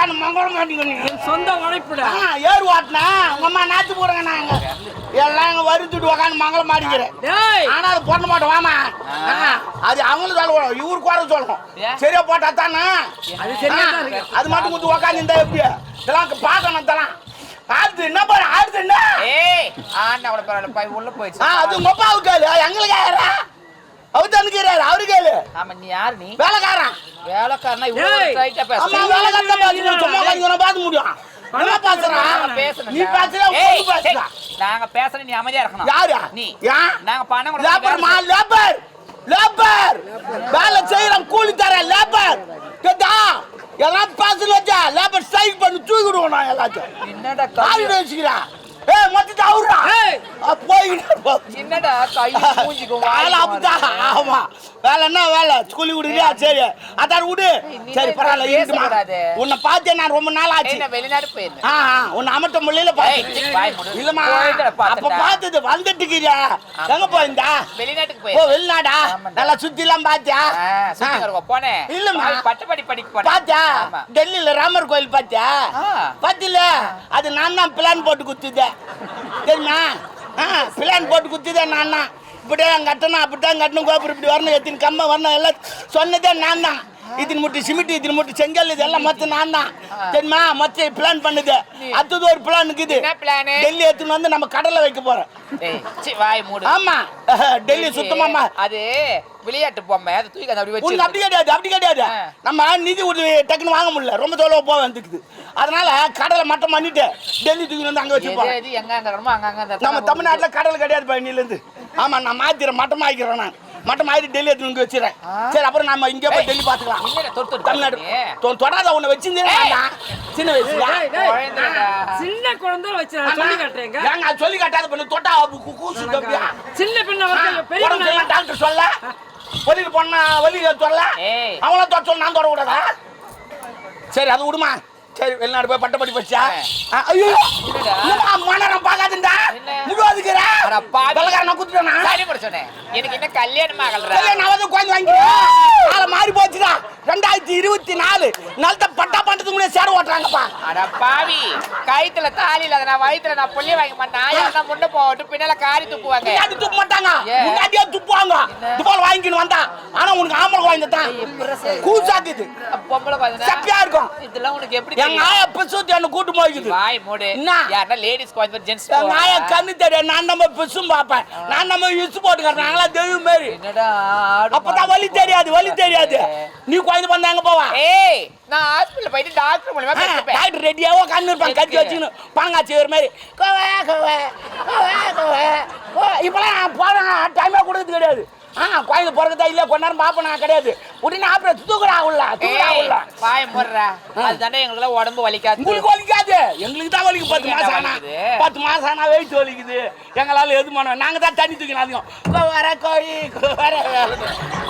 உக்காந்து மங்களம் காட்டிக்கணும் என் சொந்த உழைப்புடா. ஏறு வாட்டினா உங்க அம்மா நாத்து போடுங்க நாங்க. எல்லாம் அங்க வருத்துட்டு உக்காந்து மங்களம் மாட்டிக்கிறேன் ஆனா அது போட மாட்டோம் வாமா. அது அவங்களுக்கு சொல்லணும் இவரு குறை சொல்லணும் சரியா போட்டா தானே? அது மட்டும் கொஞ்சம் உக்காந்து இருந்தா எப்படி? இதெல்லாம் பார்க்கணும் தலாம் ஆடுது என்ன பாரு ஆடுது என்ன? ஏய் ஆண்டா கூட பரவாயில்ல போய் உள்ள போயிடுச்சு. அது உங்க அப்பாவுக்கு கேளு. எங்களுக்கு யாரா அவர் தனுக்கிறாரு அவரு கேளு. ஆமா நீ யார் நீ? வேலைக்காரன். வேலைக்காரனா? இவ்வளவு ஏய். ரைட்டா பேச அம்மா வேலைக்காரன் தான் பாத்துக்கணும் சும்மா கொஞ்சம் பார்த்து முடியும். என்ன பேசுறான் பேசணும் நீ பேசுற பொண்ணு பேசுறா. ஏய், நாங்க பேசுற நீ அமைதியா இருக்கணும். யாரு? நீ. நாங்க பணம் லேபர் மா லேபர் லேபர். வேலை செய்யறோம் கூலி தர லேபர். கேட்டா எல்லாம் பேசல வச்சா லேபர் ஸ்ட்ரைக் பண்ணி தூக்கிடுவோம் நான் எல்லாத்தையும். என்னடா கை ஆளுட வச்சுக்கிறேன் ஏய் மொத்தத்தை அவுறா ஏய். போய்கிட்டு என்னடா கை மூஞ்சிக்கும் வேலை அப்படிதான் ஆமா. வேலை என்ன? வேலை. கூலி விடுறியா சரி. அதான் விடு. சரி பரவாயில்ல இருக்குமா. உன்னை பார்த்தேன் நான் ரொம்ப நாள் ஆச்சு வெளிநாடு போயிருந்தேன். ஆ உன்னை அமர்த்த முடியல ஏய், பார்த்தேன். இல்லம்மா. போயிட்டு அப்ப. பார்த்தது வந்துட்டுக்கிறியா எங்க போயிருந்தா? வெளிநாட்டுக்கு ஓ வெளிநாடா. நல்லா சுத்தி எல்லாம் பாத்தியா போனேன் இல்லம்மா. அது பட்டப்படி படிக்க போனேன் பாத்தியா? ஆமா. டெல்லியில ராமர் கோயில் பாத்தியா. பாத்தில அது நான் தான் பிளான் போட்டு குத்துதேன் தெரியுமா? பிளான் போட்டு குத்துதேன் நான் தான். இப்படியே கட்டணும் அப்படித்தான் கட்டணும் கோபுரம் இப்படி வரணும் எத்தின் கம்மை வரணும் எல்லாம் சொன்னதே நான் தான் இத்தின் முட்டி சிமெண்ட் இத்தின் முட்டி செங்கல் இது எல்லாம் மொத்தம் நான் தான் தெரியுமா? மொத்தம் பிளான் பண்ணுது. அடுத்தது ஒரு பிளான் இருக்குது? டெல்லி எடுத்துன்னு வந்து நம்ம கடலை வைக்க போறோம். ஆமா. டெல்லி சுத்தமாமா அது விளையாட்டு பொம்மை. அதை தூக்கி அப்படி வச்சு அப்படி கிடையாது அப்படி கிடையாது. நம்ம நிதி உதவி டக்குன்னு வாங்க முடியல. ரொம்ப தொலைவு போக வந்துக்குது. அதனால கடலை மட்டம் பண்ணிட்டு டெல்லி தூக்கி வந்து அங்க வச்சுப்போம். எங்க அங்க நம்ம தமிழ்நாட்டுல கடல் கிடையாது பயணில இருந்து ஆமா நான் மாத்திரேன் மட்டம் ஆக்கிறேன் நான். மட்டம் ஆயிட்டு டெல்லி எடுத்து வச்சிடறேன். சரி அப்புறம் நம்ம இங்கே போய் டெல்லி பாத்துக்கலாம் என்னடா தொட்டு தொட்டு தமிழ்நாடு. தொடாத உன்னை வச்சிருந்தேன். சின்ன வயசுல. சின்ன குழந்தை வச்சு நான் சொல்லி காட்டுறேங்க. ஏங்க சொல்லி காட்டாத பண்ணு தொட்டா கூ- கூசு தம்பியா சின்ன பின்ன பெரிய டாக்டர் சொல்ல? வெளியில போனா வலி சொல்ல ஏய். அவங்கள தொட சொல்ல நான் தொட கூடாதா சரி அது விடுமா. சரி வெளிநாடு போய் பட்டப்படி படிச்சா ஆ. ஐயோ! மனரம் பார்க்காதுண்டா? முழுவதுக்குற குத்துட்டேனா? சரி போட சொன்னேன். எனக்கு என்ன கல்யாணம் ஆகலடா. இல்ல, நான் வந்து குழந்தை வாங்கிக்கிறேன் காலை மாறி போச்சுடா. ரெண்டாயிரத்தி இருபத்தி நாலு நல்ல பட்டா பண்டத்துக்கு முன்னாடி சேர ஓட்டுறாங்கப்பா. அட பாவி கயித்துல தாலி இல்லாத நான் வயித்துல நான் புள்ளிய வாங்க மாட்டேன். யாருன்னா முன்ன போட்டு பின்னால காரி துப்புவாங்க முன்னாடி துப்ப மாட்டாங்க? முன்னாடியே துப்புவாங்க துப்பால் வாங்கிக்கணும் வந்தா. ஆனா உனக்கு ஆம்பளை குழந்தை தான். கூசாக்குது பொம்பளை குழந்தை சப்பியா இருக்கும். இதெல்லாம் உனக்கு எப்படி எங்க தெரியும்? ஆயா பிசுத்தி என்ன கூட்டு போய்க்குது. வாய் மூடு. என்ன? யாருன்னா லேடிஸ் குழந்தை ஜென்ஸ் எங்க ஆயா கண்ணு தெரியும் நான் நம்ம பிசும் பார்ப்பேன். நான் நம்ம இசு போட்டுக்கிறேன். நாங்களா தெய்வம் மாரி. என்னடா அப்பதான் வலி தெரியாது வலி தெரியாது. நீ குழந்தை எங்க போவா? ஏய் நான் ஹாஸ்பிடல் போயிட்டு டாக்டர் மூலமா டாக்டர் ரெடியாவோ கண்ணு இருப்பான் கட்டி வச்சுக்கணும் பாங்காச்சி ஒரு மாதிரி. கோவா கோவா கோவா கோவா. இப்பெல்லாம் போறேன் டைமே கொடுக்கறது கிடையாது. ஆ குழந்தை பிறகுதா இல்லையா கொஞ்ச நேரம் பார்ப்பேன் நான் கிடையாது. உடனே ஆப்ரேட் தூக்குறா உள்ள தூக்குறா ஏய் உள்ள. வாய் மூடுறா. அதுதானே எங்களுக்கு உடம்பு வலிக்காது. உங்களுக்கு வலிக்காது. எங்களுக்கு தான் வலிக்கு. பத்து மாசம் ஆனா? பத்து மாசம் ஆனா வெயிட் வலிக்குது. எங்களால எது பண்ண நாங்க தான் தண்ணி தூக்கணும் அதிகம் வர கோழி வர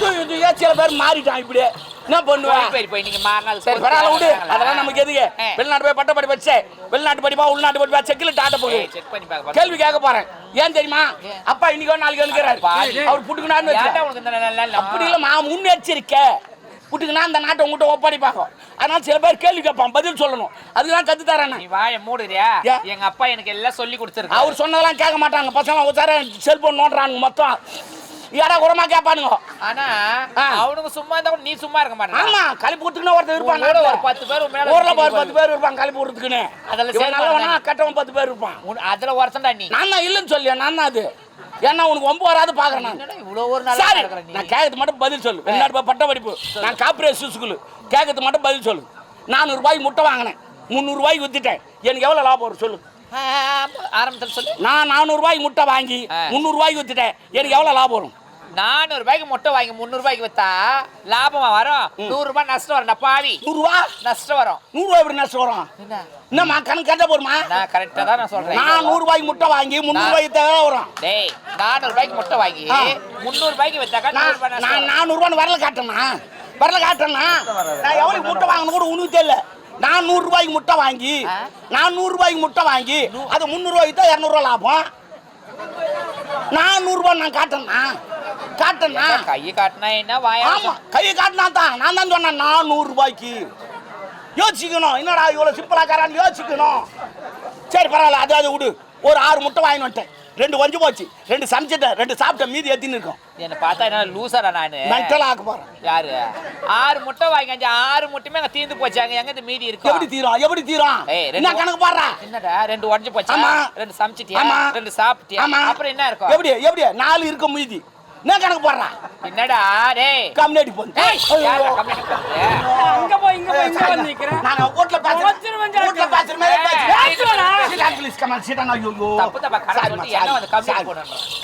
தூக்கி தூக்கி சில பேர் மாறிட்டான் இப்படியே. என்ன பண்ணுவேன் நீங்க மாறினால் சரி பரவாயில்ல விடு. அதெல்லாம் நமக்கு எதுக்கு. வெளிநாட்டு போய் பட்ட படி படிச்சே வெளிநாட்டு படிப்பா உள்நாட்டு படிப்பா செக்கில் டாட்ட போகுது செக் பண்ணி கேள்வி கேட்க போறேன். ஏன் தெரியுமா? அப்பா இன்னைக்கு நாளைக்கு பாவி. அவர் வச்சு நல்ல அப்படி இல்லம்மா முன்னெச்சரிக்கை. புட்டுக்குனா அந்த நாட்டை உங்ககிட்ட ஒப்படைப்பாங்க அதனால சில பேர் கேள்வி கேட்பான் பதில் சொல்லணும். அதுதான் கத்து தரேன் நீ வாய மூடுறியா? எங்க அப்பா எனக்கு எல்லாம் சொல்லி கொடுத்துருக்கு அவர் சொன்னதெல்லாம் கேட்க மாட்டாங்க. பசங்க உசார செல்போன் நோண்டுறாங்க மொத்தம். ஏடா குறமா கேட்பானுங்க. ஆனா ஆ. அவனுங்க சும்மா இருந்தா நீ சும்மா இருக்க மாட்டேன் ஆமா கழிப்பு விட்டுக்குன்னு ஒருத்தர் இருப்பான் ஒரு. பத்து பேர் மேல ஊர்ல திரிவாங்க. பத்து பேர் இருப்பான் கழிப்பு இவன் சரி நல்லவனா. கெட்டவன் பத்து பேர் இருப்பான். அதுல ஒருத்தன்டா நீ. நான் தான் இல்லைன்னு சொல்லியா? நான் தான் அது. ஏன்னா உனக்கு ஒம்பது வராது பாக்குறேன் நான் இவ்வளவு ஒரு நாள் சரி நான் கேட்கறது மட்டும் பதில் சொல்லு வெளிநாட்டு பட்ட படிப்பு நான் கார்பரேட் ஸ்கூலு கேட்கறது மட்டும் பதில் சொல்லு நானூறு ரூபாய்க்கு முட்டை வாங்கினேன் முந்நூறு ரூபாய்க்கு வித்துட்டேன் எனக்கு எவ்வளவு லாபம் வரும் சொல்லு ஆரம்பத்துல சொல்லு நான் நானூறு ரூபாய்க்கு முட்டை வாங்கி ஆ. முந்நூறு ரூபாய்க்கு வித்துட்டேன் எனக்கு எவ்வளவு லாபம் வரும் நானூறு ரூபாய்க்கு முட்டை வாங்கி முந்நூறு ரூபாய்க்கு வித்தா லாபமா வரும்? நூறு ரூபாய் நஷ்டம் வரும். பாவி. நூறுரூவா? நஷ்டம் வரும். நூறுரூவா எப்படி நஷ்டம் வரும்? என்ன? என்னம்மா கணக்கு கட்ட போருமா நான் கரெக்டா தான் நான் சொல்றேன். நான் நூறு ரூபாய்க்கு முட்டை வாங்கி முந்நூறு ரூபாய்க்கு தேவை வரும். டேய் நானூறு ரூபாய்க்கு முட்டை வாங்கி. முந்நூறு ரூபாய்க்கு வித்தாக்கா நூறு நான் ரூபாய் நான் வரும். நானூறுரூவான்னு வரல காட்டேன்னா வரல காட்டேன்னா நான் எவ்வளவு முட்டை வாங்கணும் கூட உனக்கு தெரியல. நான் நூறு ரூபாய்க்கு முட்டை வாங்கி? நான் நூறு ரூபாய்க்கு முட்டை வாங்கி அது முந்நூறுவாய்க்கு தான் இரநூறுவா லாபம். நான் நூறுரூவா நான் காட்டேன்னா காட்டேன்னா கையை காட்டினா என்ன வாயா? ஆமா கையை காட்டினா தான். நான் தான் சொன்னேன் நானூறு ரூபாய்க்கு. யோசிக்கணும். என்னடா இவ்வளோ சிம்பிளாக்காரான்னு யோசிக்கணும். சரி பரவாயில்ல அது அது விடு. ஒரு ஆறு முட்டை வாங்கிட்டு வந்துட்டேன். ரெண்டு வஞ்சு போச்சு. ரெண்டு சமைச்சிட்டேன். ரெண்டு சாப்பிட்டேன் மீதி எத்தின்னு இருக்கும். என்ன பார்த்தா என்ன லூசரா நானு? மென்டல் ஆக்க போறேன். யாரு? ஆறு முட்டை வாங்கி அஞ்சு ஆறு முட்டையுமே அங்க தீர்ந்து போச்சு. அங்க எங்க இந்த மீதி எப்படி இருக்கும் தீரும்? எப்படி தீரும்? என்ன கணக்கு பாடுறா? என்னடா ரெண்டு உடஞ்சு போச்சா. ரெண்டு சமைச்சிட்டியா. ரெண்டு சாப்பிட்டியா? அப்புறம் என்ன இருக்கும்? எப்படி எப்படி? நாலு இருக்க மீதி. என்ன கணக்கு பாடுறா. என்னடா டேய். கம்யூனிட்டி போன்? அங்க போய் இங்க போய் இங்க வந்து நிக்கிறேன். நான் வீட்ல பேசுறேன் மாதிரி பேசுறேன்.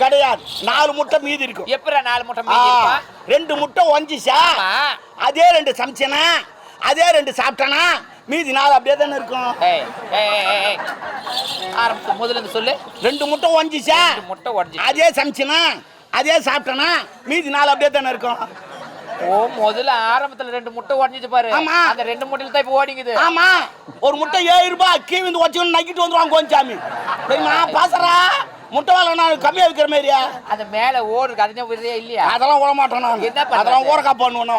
கிடையாது. நாலு முட்டை மீதி இருக்கும் எப்படிடா நாலு முட்டை மீதி இருக்கா ரெண்டு முட்டை ஒஞ்சிச்சா. அதே ரெண்டு சமைச்சனா? அதே ரெண்டு சாப்பிட்டனா? மீதி நாலு அப்படியே தானே இருக்கும். ஆரம்பிச்சு முதல்ல சொல்லு. ரெண்டு முட்டை ஒஞ்சிச்சா ரெண்டு முட்டை உடஞ்சி அதே சமைச்சனா? அதே சாப்பிட்டனா மீதி நாலு அப்படியே தானே இருக்கும். ஓ முதல்ல ஆரம்பத்துல ரெண்டு முட்டை உடஞ்சிச்சு பாரு. ஆமா. அந்த ரெண்டு முட்டையில தான் இப்ப ஓடிங்குது. ஆமா. ஒரு முட்டை ஏழு ரூபாய் கீவிந்து வச்சுக்கணும் நக்கிட்டு வந்துருவாங்க கொஞ்சாமி தெரியுமா? பாசறா? முட்டை வேலை நான் கம்மியா விற்கிற மாதிரியா? அந்த மேல ஓடுறது அதுதான் விடுறே இல்லையா? அதெல்லாம் ஓட மாட்டோம் நான்? அதெல்லாம் ஊறக்கா பண்ணுவோம்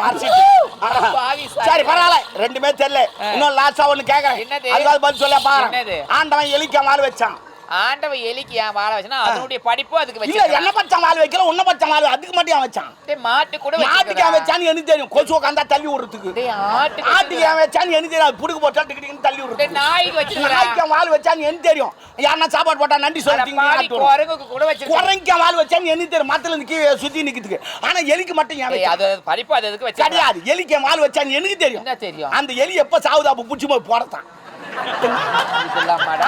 சாமி. சரி. பரவாயில்ல. ரெண்டுமே தெரியல. இன்னும் லாஸ்டா ஒண்ணு கேக்குறேன். என்னது? அதுக்காக பதில் சொல்ல பாரு? ஆண்டவன் எலிக்க மாறு வச்சான். ஆண்டவன் எலிக்கு ஏன் வாழ வச்சுனா அதனுடைய படிப்பு அதுக்கு இல்ல என்ன வச்சு பச்சை மாறு வைக்கல உன்ன பச்சை மாறு அதுக்கு மட்டும் அவன் வச்சான்? மாட்டு கூட மாட்டுக்கு அவன் வச்சான்னு எனக்கு தெரியும். கொசு உட்காந்தா தள்ளி விடுறதுக்கு. டேய் ஆட்டுக்கு ஆட்டுக்கு அவன் வச்சான்னு எனக்கு தெரியும் அது புடுக்கு போட்டா டிக்கு டிக்குன்னு தள்ளி டேய், விடுறது நாய்க்கு வச்சிருக்கா நாய்க்கு வால் வச்சான்னு எனக்கு தெரியும். யாருன்னா சாப்பாடு போட்டா நன்றி சொல்லிட்டீங்க குரங்குக்கு கூட வச்சிருக்கா குறைங்க வால் வச்சான்னு எனக்கு தெரியும். மரத்துல இருந்து கீழே சுத்தி நிக்கிறதுக்கு ஆனா எலிக்கு மட்டும் ஏன் டேய்? அது படிப்பு அது எதுக்கு வச்சிருக்கா? கிடையாது. எலிக்கு வால் வச்சான்னு எனக்கு தெரியும். என்ன தெரியும்? அந்த எலி எப்ப சாவுது? அப்ப புடிச்சு போய் போறதான்.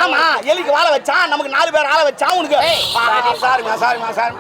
ஆமா எலிக்கு வாழ வச்சான் நமக்கு நாலு பேர் ஆள வச்சான் உனக்கு. சாரிமா சாரிமா சாரி.